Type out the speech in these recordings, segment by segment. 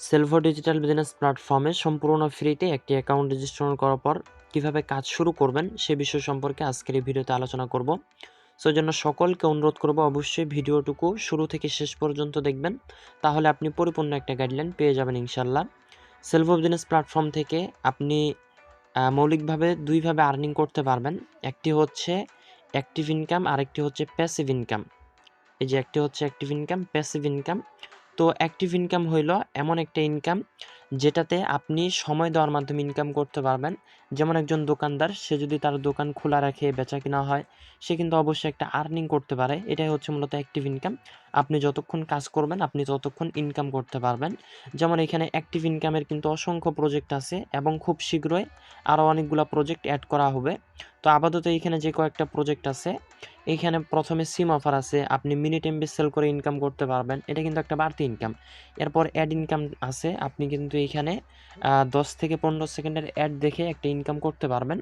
Salvo digital business প্ল্যাটফর্মে সম্পূর্ণ ফ্রিতে একটি অ্যাকাউন্ট রেজিস্ট্রেশন করার পর কীভাবে কাজ শুরু করবেন সে বিষয় সম্পর্কে আজকের এই ভিডিওতে আলোচনা করব। সো জন্য সকলকে অনুরোধ করব অবশ্যই ভিডিওটুকু শুরু থেকে শেষ পর্যন্ত দেখবেন, তাহলে আপনি পরিপূর্ণ একটা গাইডলাইন পেয়ে যাবেন ইনশাল্লাহ সেলভো বিজনেস প্ল্যাটফর্ম থেকে আপনি মৌলিকভাবে দুইভাবে আর্নিং করতে পারবেন। একটি হচ্ছে অ্যাক্টিভ ইনকাম আরেকটি হচ্ছে প্যাসিভ ইনকাম এই যে একটি হচ্ছে অ্যাক্টিভ ইনকাম প্যাসিভ ইনকাম তো অ্যাক্টিভ ইনকাম হইল এমন একটা ইনকাম যেটাতে আপনি সময় দেওয়ার মাধ্যমে ইনকাম করতে পারবেন। যেমন একজন দোকানদার, সে যদি তার দোকান খোলা রাখে, বেচা কিনা হয়, সে কিন্তু অবশ্যই একটা আর্নিং করতে পারে। এটাই হচ্ছে মূলত অ্যাক্টিভ ইনকাম আপনি যতক্ষণ কাজ করবেন, আপনি ততক্ষণ ইনকাম করতে পারবেন। যেমন এখানে অ্যাক্টিভ ইনকামের কিন্তু অসংখ্য প্রজেক্ট আছে এবং খুব শীঘ্রই আরও অনেকগুলো প্রজেক্ট অ্যাড করা হবে। তো আপাতত এখানে যে কয়েকটা প্রজেক্ট আছে এইখানে প্রথমে সিম অফার আছে, আপনি মিনিট এমবি সেল করে ইনকাম করতে পারবেন, এটা কিন্তু একটা বাড়তি ইনকাম এরপর অ্যাড ইনকাম আছে, আপনি কিন্তু এখানে দশ থেকে পনেরো সেকেন্ডের অ্যাড দেখে একটা ইনকাম করতে পারবেন।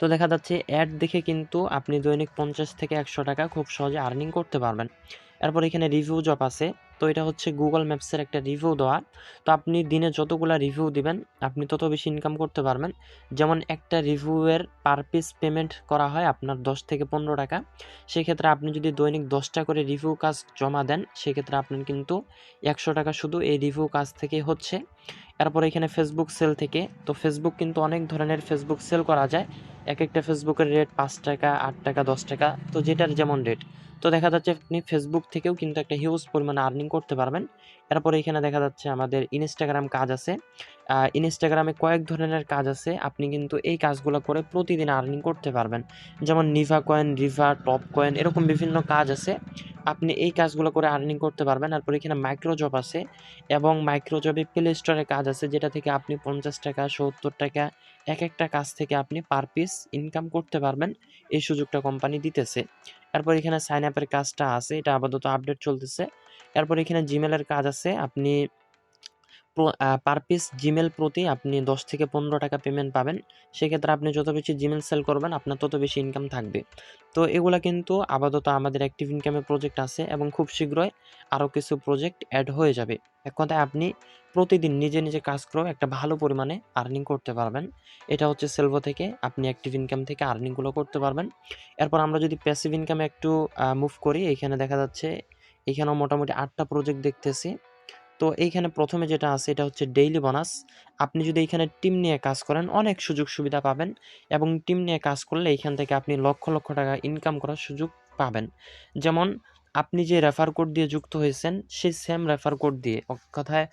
তো দেখা যাচ্ছে অ্যাড দেখে কিন্তু আপনি দৈনিক পঞ্চাশ থেকে একশো টাকা খুব সহজে আর্নিং করতে পারবেন। এরপর এখানে রিভিউ জব আছে তো এটা হচ্ছে গুগল ম্যাপসের একটা রিভিউ দেওয়া। তো আপনি দিনে যতগুলো রিভিউ দিবেন, আপনি তত বেশি ইনকাম করতে পারবেন। যেমন একটা রিভিউয়ের পার পিস পেমেন্ট করা হয় আপনার দশ থেকে পনেরো টাকা। সেক্ষেত্রে আপনি যদি দৈনিক দশটা করে রিভিউ কাজ জমা দেন, সেক্ষেত্রে আপনার কিন্তু একশো টাকা শুধু এই রিভিউ কাজ থেকে হচ্ছে। এরপর এখানে ফেসবুক সেল থেকে, তো ফেসবুক কিন্তু অনেক ধরনের ফেসবুক সেল করা যায়। এক একটা ফেসবুকের রেট পাঁচ টাকা, আট টাকা, দশ টাকা, তো যেটার যেমন রেট তো দেখা যাচ্ছে আপনি ফেসবুক থেকেও কিন্তু একটা হিউজ পরিমাণে আর্নিং করতে পারবেন। এরপরে এখানে দেখা যাচ্ছে আমাদের ইনস্টাগ্রাম কাজ আছে। ইনস্টাগ্রামে কয়েক ধরনের কাজ আছে। আপনি কিন্তু এই কাজগুলো করে প্রতিদিন আর্নিং করতে পারবেন। যেমন Nibha coin Riva top coin এরকম বিভিন্ন কাজ আছে। আপনি এই কাজগুলো করে আর্নিং করতে পারবেন। তারপর এখানে মাইক্রোজব আছে এবং মাইক্রোজবে প্লে স্টোরে কাজ আছে, যেটা থেকে আপনি পঞ্চাশ টাকা, সত্তর টাকা, এক একটা কাজ থেকে আপনি পার পিস ইনকাম করতে পারবেন। এই সুযোগটা কোম্পানি দিতেছে। এরপর এখানে সাইন আপের কাজটা আছে, এটা আপাতত আপডেট চলতেছে। এরপর এখানে জিমেলের কাজ আছে, আপনি পার পিস জিমেল প্রতি আপনি দশ থেকে পনেরো টাকা পেমেন্ট পাবেন। সেক্ষেত্রে আপনি যত বেশি জিমেল সেল করবেন, আপনার তত বেশি ইনকাম থাকবে। তো এগুলা কিন্তু আপাতত আমাদের অ্যাক্টিভ ইনকামের প্রজেক্ট আছে এবং খুব শীঘ্রই আরও কিছু প্রজেক্ট অ্যাড হয়ে যাবে। এক কথায় আপনি প্রতিদিন নিজে নিজে কাজ করেও একটা ভালো পরিমাণে আর্নিং করতে পারবেন। এটা হচ্ছে সেলভো থেকে আপনি অ্যাক্টিভ ইনকাম থেকে আর্নিংগুলো করতে পারবেন। এরপর আমরা যদি প্যাসিভ ইনকামে একটু মুভ করি, এখানে দেখা যাচ্ছে এখানেও মোটামুটি আটটা প্রজেক্ট দেখতেছি। তো এইখানে প্রথমে যেটা আছে এটা হচ্ছে ডেইলি বোনাস আপনি যদি এইখানে টিম নিয়ে কাজ করেন, অনেক সুযোগ সুবিধা পাবেন এবং টিম নিয়ে কাজ করলে এইখান থেকে আপনি লক্ষ লক্ষ টাকা ইনকাম করার সুযোগ পাবেন। যেমন আপনি যে রেফার কোড দিয়ে যুক্ত হয়েছেন, সেই সেম রেফার কোড দিয়ে। কথায়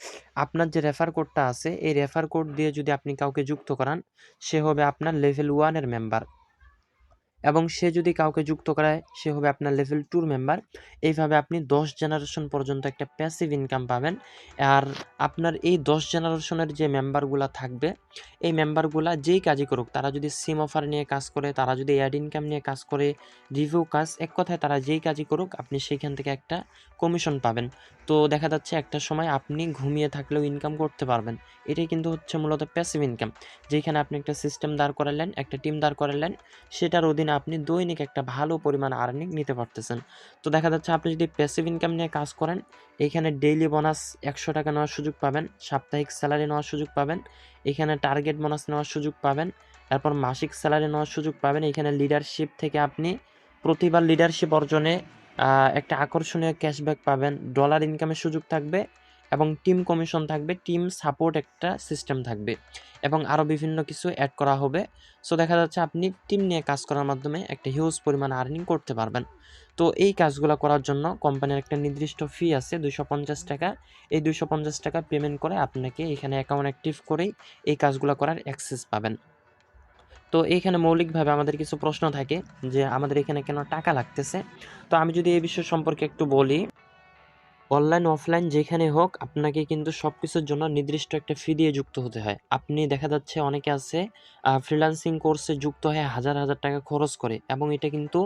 আপনার যে রেফার কোডটা আছে, এই রেফার কোড দিয়ে যদি আপনি কাউকে যুক্ত করান, সে হবে আপনার লেভেল ওয়ানের মেম্বার এবং সে যদি কাউকে যুক্ত করায়, সে হবে আপনার লেভেল টুর মেম্বার এইভাবে আপনি দশ জেনারেশন পর্যন্ত একটা প্যাসিভ ইনকাম পাবেন। আর আপনার এই দশ জেনারেশনের যে মেম্বারগুলো থাকবে, এই মেম্বারগুলা যেই কাজই করুক, তারা যদি সিম অফার নিয়ে কাজ করে, তারা যদি অ্যাড ইনকাম নিয়ে কাজ করে রিভিউ কাজ, এক কথায় তারা যেই কাজই করুক, আপনি সেইখান থেকে একটা কমিশন পাবেন। তো দেখা যাচ্ছে একটা সময় আপনি ঘুমিয়ে থাকলেও ইনকাম করতে পারবেন। এটাই কিন্তু হচ্ছে মূলত প্যাসিভ ইনকাম যেখানে আপনি একটা সিস্টেম দাঁড় করালেন, একটা টিম দাঁড় করালেন, সেটার অধীনে আপনি দৈনিক একটা ভালো পরিমাণ আর্নিং নিতে পারতেছেন। তো দেখা যাচ্ছে আপনি যদি প্যাসিভ ইনকাম নিয়ে কাজ করেন এইখানে ডেইলি বোনাস একশো টাকা নেওয়ার সুযোগ পাবেন, সাপ্তাহিক স্যালারি নেওয়ার সুযোগ পাবেন, এখানে টার্গেট বোনাস নেওয়ার সুযোগ পাবেন, তারপর মাসিক স্যালারি নেওয়ার সুযোগ পাবেন। এখানে লিডারশিপ থেকে আপনি প্রতিবার লিডারশিপ অর্জনে একটা আকর্ষণীয় ক্যাশব্যাক পাবেন ডলার ইনকামের সুযোগ থাকবে এবং টিম কমিশন থাকবে টিম সাপোর্ট একটা সিস্টেম থাকবে এবং আরও বিভিন্ন কিছু অ্যাড করা হবে। সো দেখা যাচ্ছে আপনি টিম নিয়ে কাজ করার মাধ্যমে একটা হিউজ পরিমাণ আর্নিং করতে পারবেন। তো এই কাজগুলো করার জন্য কোম্পানির একটা নির্দিষ্ট ফি আছে দুইশো পঞ্চাশ টাকা। এই দুইশো পঞ্চাশ টাকা পেমেন্ট করে আপনাকে এখানে অ্যাকাউন্ট অ্যাক্টিভ করেই এই কাজগুলো করার অ্যাক্সেস পাবেন। তো এইখানে মৌলিকভাবে আমাদের কিছু প্রশ্ন থাকে যে, আমাদের এখানে কেন টাকা লাগতেছে? তো আমি যদি এই বিষয় সম্পর্কে একটু বলি অনলাইন অফলাইন যেখানে হোক, আপনাকে কিন্তু সব কিছুর জন্য নির্দিষ্ট একটা ফি দিয়ে যুক্ত হতে হয়। আপনি দেখা যাচ্ছে অনেকে আছে ফ্রিল্যান্সিং কোর্সে যুক্ত হয়ে হাজার হাজার টাকা খরচ করে এবং এটা কিন্তু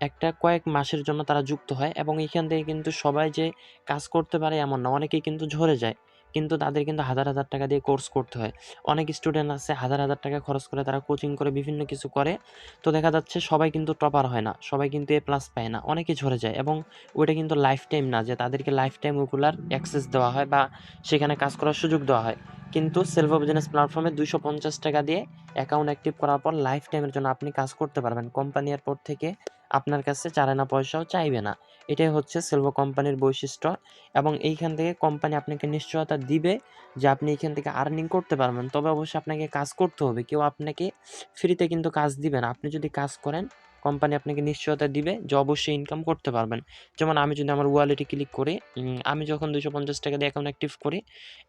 একটা কয়েক মাসের জন্য তারা যুক্ত হয় এবং এখান থেকে কিন্তু সবাই যে কাজ করতে পারে এমন না, অনেকেই কিন্তু ঝরে যায়। কিন্তু তাদের কিন্তু হাজার হাজার টাকা দিয়ে কোর্স করতে হয়। অনেক স্টুডেন্ট আছে, হাজার হাজার টাকা খরচ করে তারা কোচিং করে, বিভিন্ন কিছু করে। তো দেখা যাচ্ছে সবাই কিন্তু টপার হয় না, সবাই কিন্তু এ প্লাস পায় না অনেকে ঝরে যায় এবং ওইটা কিন্তু লাইফ টাইম না যে তাদেরকে লাইফ টাইম ওগুলার অ্যাক্সেস দেওয়া হয় বা সেখানে কাজ করার সুযোগ দেওয়া হয়। কিন্তু সেলফ বিজনেস প্ল্যাটফর্মে দুশো পঞ্চাশ টাকা দিয়ে অ্যাকাউন্ট অ্যাক্টিভ করার পর লাইফ টাইমের জন্য আপনি কাজ করতে পারবেন। কোম্পানি এরপর থেকে আপনার কাছে চার আনা পয়সাও চাইবে না। এটাই হচ্ছে সেলভো কোম্পানির বৈশিষ্ট্য এবং এইখান থেকে কোম্পানি আপনাকে নিশ্চয়তা দিবে যে আপনি এইখান থেকে আর্নিং করতে পারবেন। তবে অবশ্যই আপনাকে কাজ করতে হবে। কেউ আপনাকে ফ্রিতে কিন্তু কাজ দিবে না। আপনি যদি কাজ করেন কোম্পানি আপনাকে নিশ্চয়তা দিবে যে অবশ্যই ইনকাম করতে পারবেন। যেমন আমি যদি আমার ওয়ালেটে ক্লিক করি আমি যখন দুশো পঞ্চাশ টাকা দিয়ে অ্যাকাউন্ট অ্যাক্টিভ করি,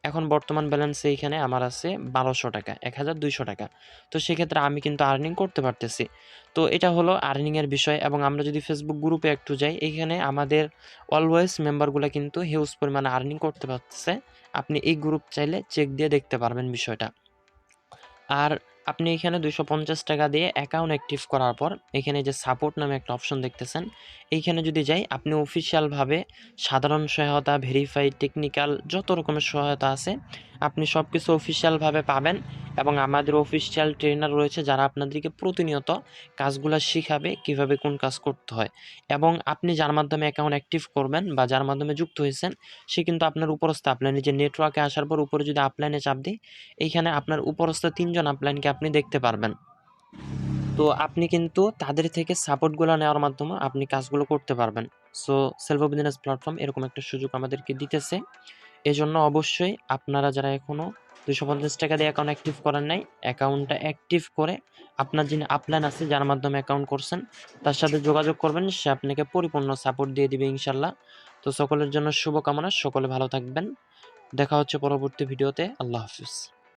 এখন বর্তমান ব্যালেন্স এইখানে আমার আছে বারোশো টাকা, এক হাজার দুইশো টাকা। তো সেক্ষেত্রে আমি কিন্তু আর্নিং করতে পারতেছি। তো এটা হলো আর্নিংয়ের বিষয় এবং আমরা যদি ফেসবুক গ্রুপে একটু যাই, এইখানে আমাদের অলওয়েজ মেম্বারগুলো কিন্তু হিউজ পরিমাণে আর্নিং করতে পারতেছে। আপনি এই গ্রুপ চাইলে চেক দিয়ে দেখতে পারবেন বিষয়টা। আর আপনি এখানে দুশো পঞ্চাশ টাকা দিয়ে অ্যাকাউন্ট অ্যাক্টিভ করার পর, এখানে যে সাপোর্ট নামে একটা অপশন দেখতেছেন, এইখানে যদি যাই, আপনি অফিসিয়ালভাবে সাধারণ সহায়তা ভেরিফাই টেকনিক্যাল যত রকমের সহায়তা আছে, আপনি সব কিছু অফিসিয়ালভাবে পাবেন। এবং আমাদের অফিসিয়াল ট্রেনার রয়েছে যারা আপনাদেরকে প্রতিনিয়ত কাজগুলো শিখাবে কীভাবে কোন কাজ করতে হয়। এবং আপনি যার মাধ্যমে অ্যাকাউন্ট অ্যাক্টিভ করবেন বা যার মাধ্যমে যুক্ত হয়েছেন, সে কিন্তু আপনার উপরস্থ আপলাইনে যে নেটওয়ার্কে আসার পর উপরে যদি আপলাইনে চাপ দিই এইখানে আপনার উপরস্থ তিনজন আপলাইনকে আপনি দেখতে পারবেন। তো আপনি কিন্তু তাদের থেকে সাপোর্টগুলো নেওয়ার মাধ্যমে আপনি কাজগুলো করতে পারবেন। সো সেলফ বিজনেস প্ল্যাটফর্ম এরকম একটা সুযোগ আমাদেরকে দিতেছে। এজন্য অবশ্যই আপনারা যারা এখনও দুশো পঞ্চাশ টাকা দিয়ে অ্যাকাউন্ট অ্যাক্টিভ করার নাই। অ্যাকাউন্টটা অ্যাক্টিভ করে আপনার যিনি আপলাইন আছে, যার মাধ্যমে অ্যাকাউন্ট করছেন, তার সাথে যোগাযোগ করবেন, সে আপনাকে পরিপূর্ণ সাপোর্ট দিয়ে দিবে ইনশাল্লাহ তো সকলের জন্য শুভকামনা, সকলে ভালো থাকবেন। দেখা হচ্ছে পরবর্তী ভিডিওতে। আল্লাহ হাফিজ।